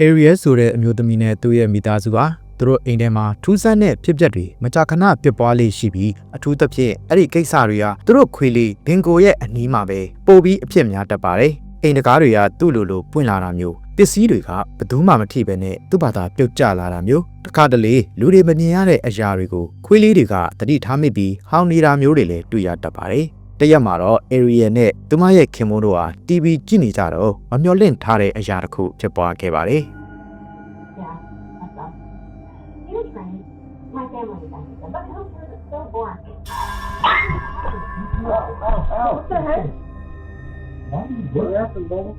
Ariel ဆိုတဲ့အမျိုးသမီးနဲ့သူ့ရဲ့မိသားစုဟာသူတို့အိမ်ထဲမှာထူးဆန်းတဲ့ဖြစ်ပျက်တွေမကြာခဏဖြစ်ပွားလေးရှိပြီးအထူးသဖြင့်အဲ့ဒီကိစ္စတွေကသူတို့ခွေလေးဘင်ကိုရဲ့အနီးမှာပဲပို့ပြီးအဖြစ်များတတ်ပါတယ်။အိမ်တကားတွေကသူ့လိုလိုပွင့်လာတာမျိုးပစ္စည်းတွေကဘယ်သူမှမထိပဲနဲ့သူ့ဘာသာပြုတ်ကျလာတာမျိုးတခါတလေလူတွေမမြင်ရတဲ့အရာတွေကိုခွေးလေးတွေကတတိထားမိပြီးဟောင်းနေတာမျိုးတွေလည်းတွေ့ရတတ်ပါတယ်။ တရက်မှာတော့ Ariel နဲ့သူမရဲ့ခင်မုန်းတို့ဟာ TV ကြည့်နေကြတော့မမျော်လင့်ထားတဲ့အရာတစ်ခုဖြစ်ပွားခဲ့ပါတယ်။ Yeah, that's all. You're fine. My family is like that. But how is it so boring? What the heck? What happened, Bubba?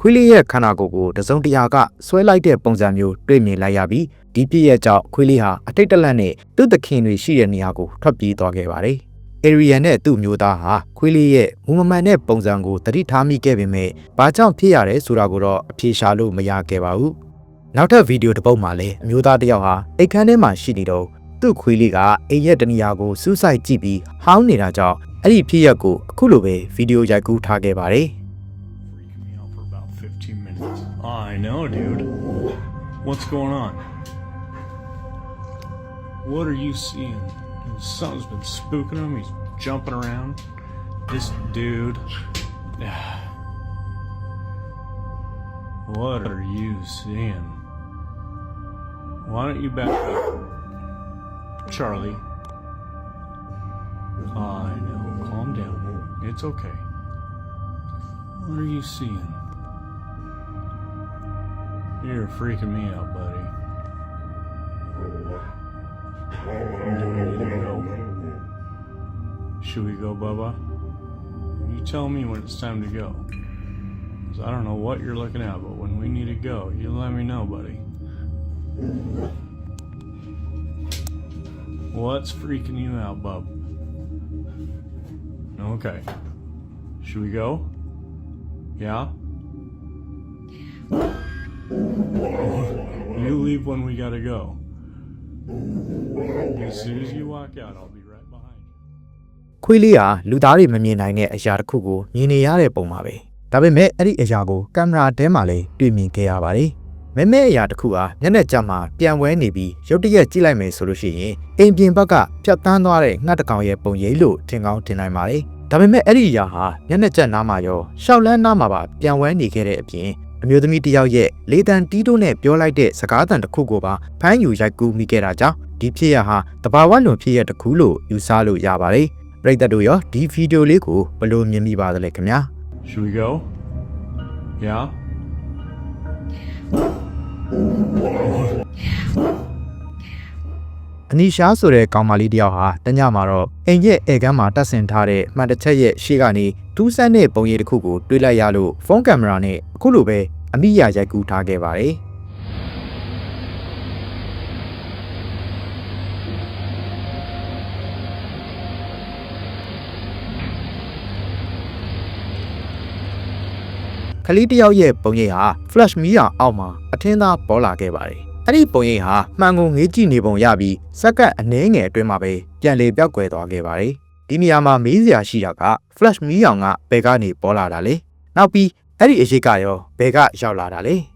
ခွေးလေးရဲ့ခန္ဓာကိုယ်ကိုတစုံတရာကဆွဲလိုက်တဲ့ပုံစံမျိုးတွေ့မြင်လိုက်ရပြီးဒီပြည့်ရဲ့ကြောင့်ခွေးလေးဟာအတိတ်တလန့်နဲ့သူ့သခင်တွေရှိတဲ့နေရာကိုထွက်ပြေးသွားခဲ့ပါတယ်။ Arian နဲ့သူ့မျိုးသားဟာခွေးလေးရဲ့မူမမှန်တဲ့ပုံစံကိုတတိထားမိခဲ့ပေမဲ့ဘာကြောင့်ဖြစ်ရတယ်ဆိုတာကိုတော့အဖြေရှာလို့မရခဲ့ပါဘူး။နောက်ထပ်ဗီဒီယိုတစ်ပုဒ်မှာလည်းအမျိုးသားတစ်ယောက်ဟာအိတ်ခမ်းထဲမှာရှိနေတော့သူ့ခွေးလေးကအိမ်ရဲ့တနေရာကိုစူးစိုက်ကြည့်ပြီးဟောင်းနေတာကြောင့်အဲ့ဒီဖြစ်ရပ်ကိုအခုလိုပဲဗီဒီယိုရိုက်ကူးထားခဲ့ပါတယ်။ freaking me out for about 15 minutes. I know, dude. What's going on? What are you seeing? Something's been spooking him. He's jumping around. This dude. What are you seeing? Why don't you back up? Charlie. I know. Calm down. It's okay. What are you seeing? You're freaking me out, buddy. Should we go, Bubba? You tell me when it's time to go. 'Cause I don't know what you're looking at, but when we need to go, you let me know, buddy. What's freaking you out, bub? Okay. Should we go? Yeah? You leave when we gotta go. As soon as you walk out, I'll be. ခွေးလေးဟာလူသားတွေမမြင်နိုင်တဲ့အရာတစ်ခုကိုမြင်နေရတဲ့ပုံပါပဲဒါပေမဲ့အဲ့ဒီအရာကိုကင်မရာထဲမှာလည်းတွေ့မြင်ခဲ့ရပါတယ်မဲမဲအရာတစ်ခုဟာမျက်နှာကြမှာပြန်ဝဲနေပြီးရုတ်တရက်ကြည့်လိုက်မယ်ဆိုလို့ရှိရင်အိမ်ပြင်ဘက်ကဖြတ်တန်းသွားတဲ့ငှက်တစ်ကောင်ရဲ့ပုံရိပ်လို့ထင်ကောင်းထင်နိုင်ပါတယ်ဒါပေမဲ့အဲ့ဒီအရာဟာမျက်နှာကြနားမှာရောရှောက်လန်းနားမှာပါပြန်ဝဲနေခဲ့တဲ့အပြင်အမျိုးသမီးတစ်ယောက်ရဲ့လေတံတီးတိုးနဲ့ပြောလိုက်တဲ့စကားသံတစ်ခုကိုပါဖမ်းယူရိုက်ကူးမိခဲ့တာကြောင့်ဒီဖြစ်ရဟာတဘာဝလွန်ဖြစ်ရတစ်ခုလို့ယူဆလို့ရပါတယ် ပရိသတ်တို့ရောဒီဗီဒီယိုလေးကိုဘယ်လိုမြင်မိပါသလဲခင်ဗျာ Should we go? Yeah? အနီရှားဆိုတဲ့ကောင်မလေးတစ်ယောက်ဟာတညမှာတော့အိမ်ရဲ့ဧကန်းမှာတက်ဆင်ထားတဲ့မှန်တစ်ချက်ရဲ့ရှေ့ကနေထူးဆန်းတဲ့ပုံရိပ်တစ်ခုကိုတွေ့လိုက်ရလို့ဖုန်းကင်မရာနဲ့အခုလိုပဲအမိယာရိုက်ကူးထားခဲ့ပါတယ် ခလီတစ်ယောက်ရဲ့ပုံရိပ်ဟာ flash မီးရောင်အောက်မှာအထင်းသားပေါ်လာခဲ့ပါတယ်။အဲ့ဒီပုံရိပ်ဟာမှန်ကုန်ငေးကြည့်နေပုံရပြီးစက္ကန့်အနည်းငယ်အတွင်းမှာပဲပြန်လေပြောက်ကွယ်သွားခဲ့ပါတယ်။ဒီနေရာမှာမေးစရာရှိတာက flash မီးရောင်ကဘယ်ကနေပေါ်လာတာလဲ။နောက်ပြီးအဲ့ဒီအရေးကရောဘယ်ကရောက်လာတာလဲ။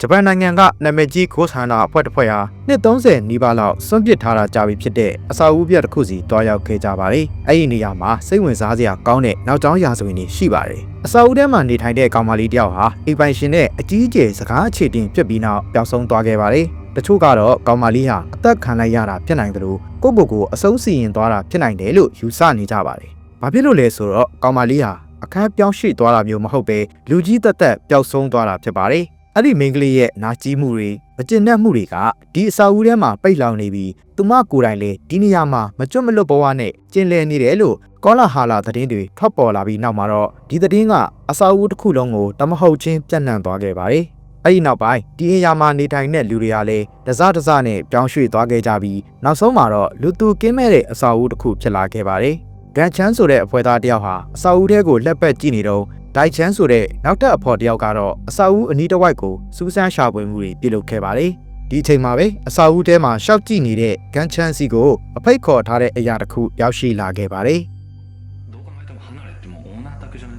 ဂျပန်နိုင်ငံကနာမည်ကြီးကိုဆန္ဒအဖွဲ့တစ်ဖွဲ့ဟာနှစ်30နီးပါးလောက်စွန့်ပစ်ထားတာကြာပြီဖြစ်တဲ့အစာအုပ်ပြက်တစ်ခုစီတွားရောက်ခဲ့ကြပါတယ်။အဲ့ဒီနေရာမှာစိတ်ဝင်စားစရာကောင်းတဲ့နောက်ကျောင်းရာဇဝင်တွေရှိပါတယ်။အစာအုပ်ထဲမှာနေထိုင်တဲ့ကောင်မလေးတယောက်ဟာအိမ်ပိုင်ရှင်နဲ့အကြီးအကျယ်စကားအခြေတင်ဖြစ်ပြီးနောက်ပျောက်ဆုံးသွားခဲ့ပါတယ်။တချို့ကတော့ကောင်မလေးဟာအသက်ခံလိုက်ရတာဖြစ်နိုင်တယ်လို့ကိုယ့်ဘုတ်ကိုအဆုံးစီရင်သွားတာဖြစ်နိုင်တယ်လို့ယူဆနေကြပါတယ်။ဘာဖြစ်လို့လဲဆိုတော့ကောင်မလေးဟာအခန်းပြောင်းရွှေ့သွားတာမျိုးမဟုတ်ပဲလူကြီးတက်တက်ပျောက်ဆုံးသွားတာဖြစ်ပါတယ်။ အဲ့ဒီမိန်းကလေးရဲ့နာကြီးမှုတွေမကျင်တတ်မှုတွေကဒီအစာအုပ်ထဲမှာပိတ်လောင်နေပြီးသူမကိုယ်တိုင်လည်းဒီနေရာမှာမကျွတ်မလွတ်ဘဝနဲ့ကျင်လည်နေတယ်လို့ကောလာဟာလာသတင်းတွေထွက်ပေါ်လာပြီးနောက်မှာတော့ဒီသတင်းကအစာအုပ်တစ်ခုလုံးကိုတမဟုတ်ချင်းပြန့်နှံ့သွားခဲ့ပါတယ်။အဲ့ဒီနောက်ပိုင်းဒီအရာမှာနေထိုင်တဲ့လူတွေကလည်းတစားတစားနဲ့ပြောင်းရွှေ့သွားခဲ့ကြပြီးနောက်ဆုံးမှာတော့လူသူကင်းမဲ့တဲ့အစာအုပ်တစ်ခုဖြစ်လာခဲ့ပါတယ်။ဂန်ချန်ဆိုတဲ့အဖွဲ့သားတယောက်ဟာအစာအုပ်ထဲကိုလက်ပတ်ကြည့်နေတော့ ဒိုက်ချန်ဆိုတဲ့နောက်ထပ်အဖော်တယောက်ကတော့အစာအုပ်အနီးတစ်ဝိုက်ကိုစူးစမ်းရှာဖွေမှုတွေပြုလုပ်ခဲ့ပါတယ်။ဒီအချိန်မှာပဲအစာအုပ်ထဲမှာရှောက်ကြည့်နေတဲ့ဂန်ချန်စီကိုအဖိတ်ခေါ်ထားတဲ့အရာတစ်ခုရောက်ရှိလာခဲ့ပါတယ်။ どう考えても離れってもうオーナー宅じゃない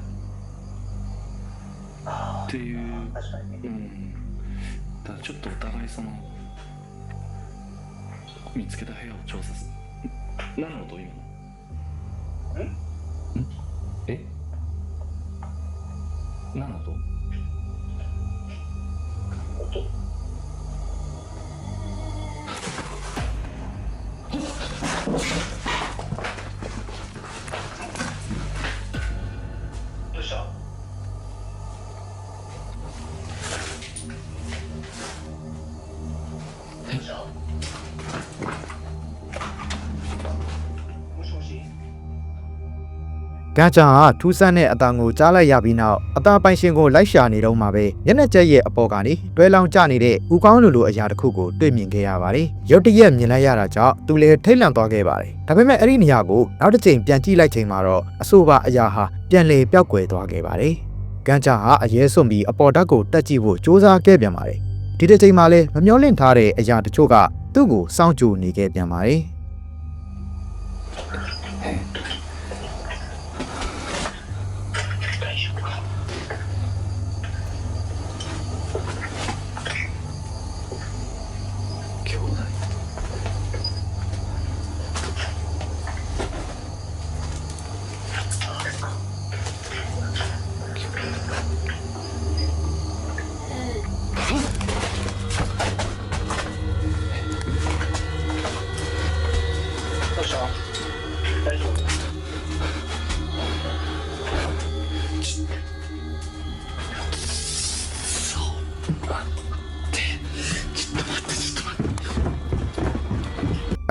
っていう、うん、 ちょっとお互いその見つけた部屋を調査すん何の音今のえんえ 何の音？音 ကန်းချာဟာထူးဆန်းတဲ့အတန်ကိုကြားလိုက်ရပြီးနောက်အသားပိုင်ရှင်ကိုလိုက်ရှာနေတော့မှပဲမျက်နှာကျက်ရဲ့အပေါ်ကနေတွဲလောင်ကျနေတဲ့ဦးကောင်းလိုလိုအရာတစ်ခုကိုတွေ့မြင်ခဲ့ရပါတယ်။ရုတ်တရက်မြင်လိုက်ရတာကြောင့်သူလည်းထိတ်လန့်သွားခဲ့ပါတယ်။ဒါပေမဲ့အဲ့ဒီနေရာကိုနောက်တစ်ချိန်ပြန်ကြည့်လိုက်ချိန်မှာတော့အဆိုပါအရာဟာပြန်လည်ပျောက်ကွယ်သွားခဲ့ပါတယ်။ကန်းချာဟာအရေးစွန့်ပြီးအပေါ်ဓာတ်ကိုတက်ကြည့်ဖို့စ조사ခဲ့ပြန်ပါတယ်။ဒီတစ်ချိန်မှာလည်းမမျောလင့်ထားတဲ့အရာတချို့ကသူ့ကိုစောင့်ကြိုနေခဲ့ပြန်ပါတယ်။ どうした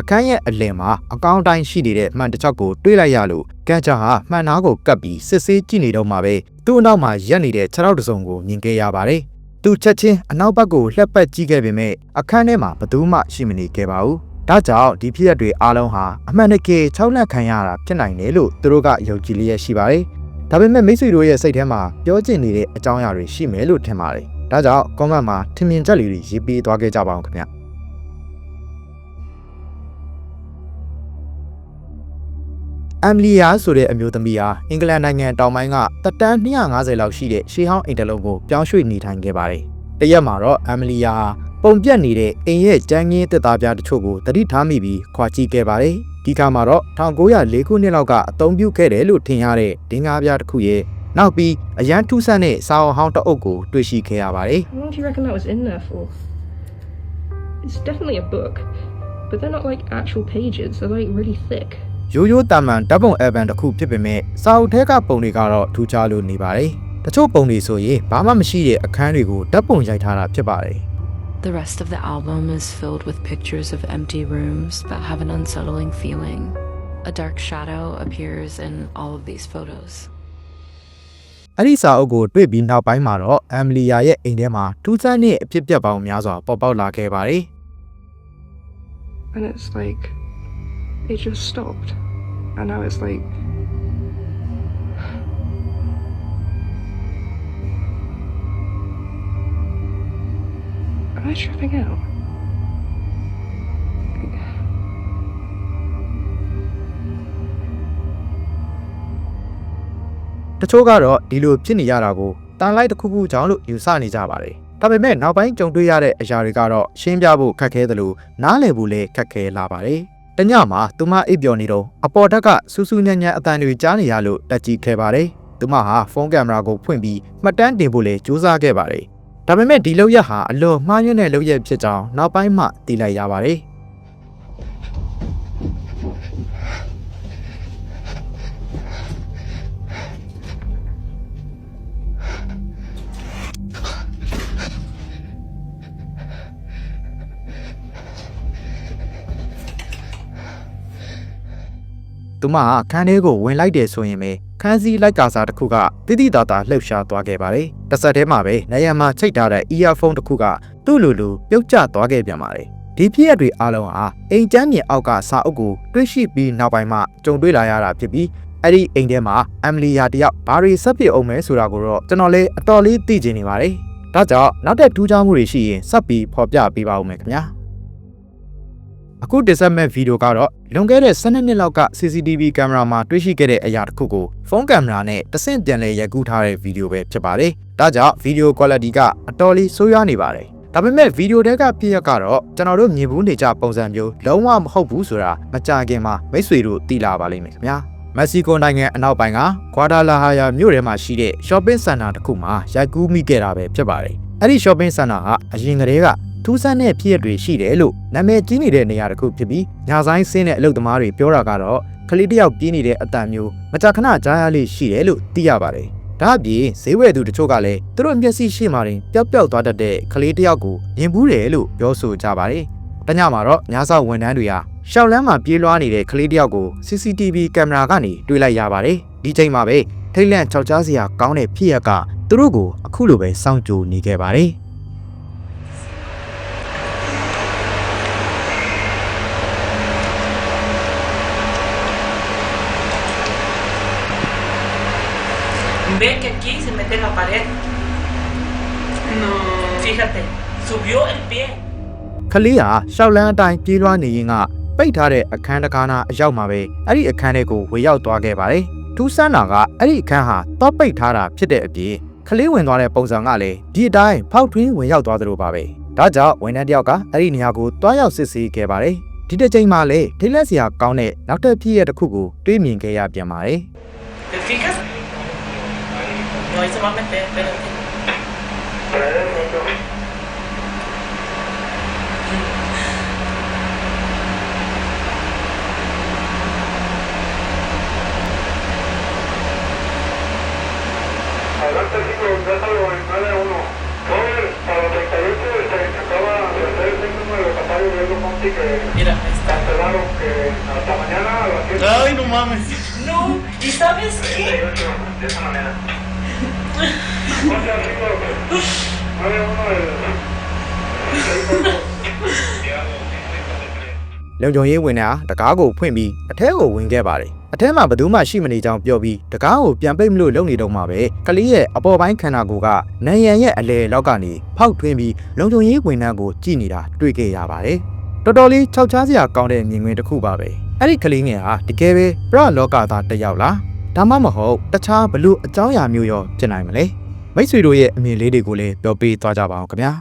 ခန်းရဲ့အလယ်မှာအကောင့်တိုင်းရှိနေတဲ့မှန်တစ်ချောက်ကိုတွေးလိုက်ရလို့ကန်ချာဟာမှန်နာကိုကပ်ပြီးစစ်ဆေးကြည့်နေတော့မှပဲသူ့အနောက်မှာရက်နေတဲ့ခြေထောက်တစ်စုံကိုမြင်ခဲ့ရပါတယ်။သူချက်ချင်းအနောက်ဘက်ကိုလှက်ပတ်ကြည့်ခဲ့ပေမဲ့အခန်းထဲမှာဘယ်သူမှရှိမနေခဲ့ပါဘူး။ဒါကြောင့်ဒီဖြစ်ရပ်တွေအားလုံးဟာအမှန်တကယ်ခြောက်လန့်ခံရတာဖြစ်နိုင်တယ်လို့သူတို့ကယုံကြည်လျက်ရှိပါတယ်။ဒါပေမဲ့မိတ်ဆွေတို့ရဲ့စိတ်ထဲမှာပြောချင်နေတဲ့အကြောင်းအရာတွေရှိမယ်လို့ထင်ပါတယ်။ဒါကြောင့်ကွန်မန့်မှာထင်မြင်ချက်လေးတွေရေးပေးသွားခဲ့ကြပါအောင်ခင်ဗျ။ အမ်လီယာဆိုတဲ့အမျိုးသမီးဟာအင်္ဂလန်နိုင်ငံတောင်ပိုင်းကတက်တန်း250လောက်ရှိတဲ့ရှေးဟောင်းအိမ်တစ်လုံးကိုပြောင်းရွှေ့နေထိုင်ခဲ့ပါတယ်။တရက်မှာတော့အမ်လီယာဟာပုံပြက်နေတဲ့အိမ်ရဲ့ကျန်းငင်းတက်သားပြားတချို့ကိုတတိထားမိပြီးခွာကြည့်ခဲ့ပါတယ်။ဒီခါမှာတော့1904ခုနှစ်လောက်ကအသုံးပြုခဲ့တယ်လို့ထင်ရတဲ့ဒင်္ဂါးပြားတစ်ခုရဲ့နောက်ပြီးအရန်ထူးဆန်းတဲ့စာအုပ်ဟောင်းတစ်အုပ်ကိုတွေ့ရှိခဲ့ရပါတယ် How long do you reckon that was in there for? It's definitely a book, but they're not like actual pages, they're like really thick. ။ ရိုးရိုးတာမန်ဓာတ်ပုံအယ်ဘန်တစ်ခုဖြစ်ပေမဲ့စာအုပ်ထဲကပုံတွေကတော့ထူးခြားလို့နေပါတယ်။တချို့ပုံတွေဆိုရင်ဘာမှမရှိတဲ့အခန်းတွေကိုဓာတ်ပုံရိုက်ထားတာဖြစ်ပါတယ်။ The rest of the album is filled with pictures of empty rooms that have an unsettling feeling. A dark shadow appears in all of these photos. အဲ့ဒီစာအုပ်ကိုတွေ့ပြီးနောက်ပိုင်းမှာတော့အမ်လီယာရဲ့အိမ်ထဲမှာထူးဆန်းတဲ့အဖြစ်အပျက်ပေါင်းများစွာပေါ်ပေါက်လာခဲ့ပါတယ် And it's like, it just stopped. And now it's like, Am I tripping out? ။တချို့ကတော့ဒီလိုဖြစ်နေရတာကိုတန်လိုက်တစ်ခုခုကြောင့်လို့ယူဆနေကြပါတယ်။ဒါပေမဲ့နောက်ပိုင်းကြုံတွေ့ရတဲ့အရာတွေကတော့ရှင်းပြဖို့ခက်ခဲသလိုနားလည်ဖို့လည်းခက်ခဲလာပါတယ်။ တညမှာသူမအိပ်ပျော်နေတော့အပေါ်ဓာတ်ကစူးစူးညံ့ညံ့အတန်တွေကြားနေရလို့တက်ကြည့်ခဲ့ပါတယ်။သူမဟာဖုန်းကင်မရာကိုဖွင့်ပြီးမှတ်တမ်းတင်ဖို့လည်းကြိုးစားခဲ့ပါတယ်။ဒါပေမဲ့ဒီလောက်ရဟာအလွန်မှားယွင်းတဲ့လောက်ရဖြစ်ကြောင်းနောက်ပိုင်းမှသိလိုက်ရပါတယ်။ သူမကခန်းထဲကိုဝင်လိုက်တယ်ဆိုရင်ပဲခန်းစည်းလိုက်ကာစာတစ်ခုကတိတိတသာလှုပ်ရှားသွားခဲ့ပါတယ်။တစ်ဆက်တည်းမှာပဲနေရာမှာချိတ်ထားတဲ့ earphone တစ်ခုကသူ့လိုလိုပြုတ်ကျသွားခဲ့ပြန်ပါတယ်။ဒီဖြစ်ရပ်တွေအားလုံးဟာအိမ်ကျန်းမြေအောက်ကစာအုပ်ကိုတွေ့ရှိပြီးနောက်ပိုင်းမှာကြုံတွေ့လာရတာဖြစ်ပြီးအဲ့ဒီအိမ်ထဲမှာအမ်လီယာတယောက်ဘာတွေဆက်ဖြစ်အောင်မဲဆိုတာကိုတော့ကျွန်တော်လည်းအတော်လေးသိချင်နေပါတယ်။ဒါကြောင့်နောက်တဲ့ထူးခြားမှုတွေရှိရင်ဆက်ပြီးဖော်ပြပေးပါဦးမယ်ခင်ဗျာ။ အခုတင်ဆက်မဲ့ဗီဒီယိုကတော့လွန်ခဲ့တဲ့12နှစ်လောက်က CCTV ကင်မရာမှာတွေ့ရှိခဲ့တဲ့အရာတစ်ခုကိုဖုန်းကင်မရာနဲ့တဆင့်ပြန်လည်ရိုက်ကူးထားတဲ့ဗီဒီယိုပဲဖြစ်ပါတယ်။ဒါကြောင့်ဗီဒီယို quality ကအတော်လေးဆိုးရွားနေပါတယ်။ဒါပေမဲ့ဗီဒီယိုတဲကပြည့်ရက်ကတော့ကျွန်တော်တို့မြင်ဘူးနေကြပုံစံမျိုးလုံးဝမဟုတ်ဘူးဆိုတာမကြခင်မှာမိတ်ဆွေတို့သိလာပါလိမ့်မယ်ခင်ဗျာမက္ဆီကိုနိုင်ငံအနောက်ပိုင်းကကွာဒါလာဟာယာမြို့ထဲမှာရှိတဲ့ shopping center တစ်ခုမှာရိုက်ကူးမိခဲ့တာပဲဖြစ်ပါတယ်အဲ့ဒီ shopping center ကအရင်ကတည်းက ထူးဆန်းတဲ့ဖြစ်ရပ်တွေရှိတယ်လို့နာမည်ကြီးနေတဲ့နေရာတစ်ခုဖြစ်ပြီးညာဆိုင်ဆင်းတဲ့အလုပ်သမားတွေပြောတာကတော့ကလေးတစ်ယောက်ပြေးနေတဲ့အတန်မျိုးမကြာခဏကြားရလေးရှိတယ်လို့သိရပါတယ်ဒါအပြင်ဈေးဝယ်သူတချို့ကလည်းသူတို့မျက်စိရှိမှတင်ပျောက်ပျောက်သွားတတ်တဲ့ကလေးတစ်ယောက်ကိုမြင်ဘူးတယ်လို့ပြောဆိုကြပါတယ်။တညမှာတော့ညဆောက်ဝန်ထမ်းတွေဟာရှောက်လန်းမှာပြေးလွှားနေတဲ့ကလေးတစ်ယောက်ကို CCTV ကင်မရာကနေတွေ့လိုက်ရပါတယ်။ဒီချိန်မှာပဲထိတ်လန့်ချောက်ကြားစရာကောင်းတဲ့ဖြစ်ရပ်ကသူတို့ကိုအခုလိုပဲစောင့်ကြိုနေခဲ့ပါတယ်။ Ve que aquí se mete en la pared. No. Fíjate, subió el pie. ကလေးဟာရှောက်လန်းအတိုင်းပြေးလွှားနေရင်ကပိတ်ထားတဲ့အခန်းတကားနာအရောက်မှာပဲအဲ့ဒီအခန်းထဲကိုဝင်ရောက်သွားခဲ့ပါတယ်။ထူးဆန်းတာကအဲ့ဒီအခန်းဟာတော့ပိတ်ထားတာဖြစ်တဲ့အပြင်ကလေးဝင်သွားတဲ့ပုံစံကလည်းဒီအတိုင်းဖောက်ထွင်းဝင်ရောက်သွားသလိုပါပဲ။ဒါကြောင့်ဝန်ထမ်းတယောက်ကအဲ့ဒီနေရာကိုတွားရောက်စစ်ဆေးခဲ့ပါတယ်။ဒီတစ်ချိန်မှာလည်းထိတ်လက်စရာကောင်းတဲ့နောက်တစ်ဖြစ်ရတစ်ခုကိုတွေးမြင်ခဲ့ရပြန်ပါတယ်။ ¿Te fijas? No, ahí se va a meter, espérate. Adelante, chicos, déjalo en 9-1. Joven, a los 38 se acaba de hacer el síndrome de Capayo de Edo Monti que Mira, ahí está. cancelaron que hasta mañana a las 7. Ay, no mames. No, ¿y sabes qué? de esa manera. လုံခြုံရေးဝင်တာတကားကိုဖွင့်ပြီးအထဲကိုဝင်ခဲ့ပါတယ်အထဲမှာဘယ်သူမှရှိမနေကြောင်းပြောပြီးတကားကိုပြန်ပိတ်မလို့လုပ်နေတော့မှပဲကလေးရဲ့အပေါ်ပိုင်းခန္ဓာကိုယ်ကနံရံရဲ့အလဲလောက်ကနေဖောက်ထွင်းပြီးလုံခြုံရေးဝင်နှန်းကိုကြည့်နေတာတွေ့ခဲ့ရပါတယ်တော်တော်လေးခြောက်ခြားစရာကောင်းတဲ့မြင်ကွင်းတစ်ခုပါပဲအဲ့ဒီကလေးငယ်ဟာတကယ်ပဲပရလောကသားတစ်ယောက်လားဒါမှမဟုတ်တခြားဘလို့အကြောင်းအရာမျိုးရောဖြစ်နိုင်မလဲ မိတ်ဆွေတို့ရဲ့အမြင်လေးတွေကိုလည်းပြောပြသွားကြပါအောင်ခင်ဗျာ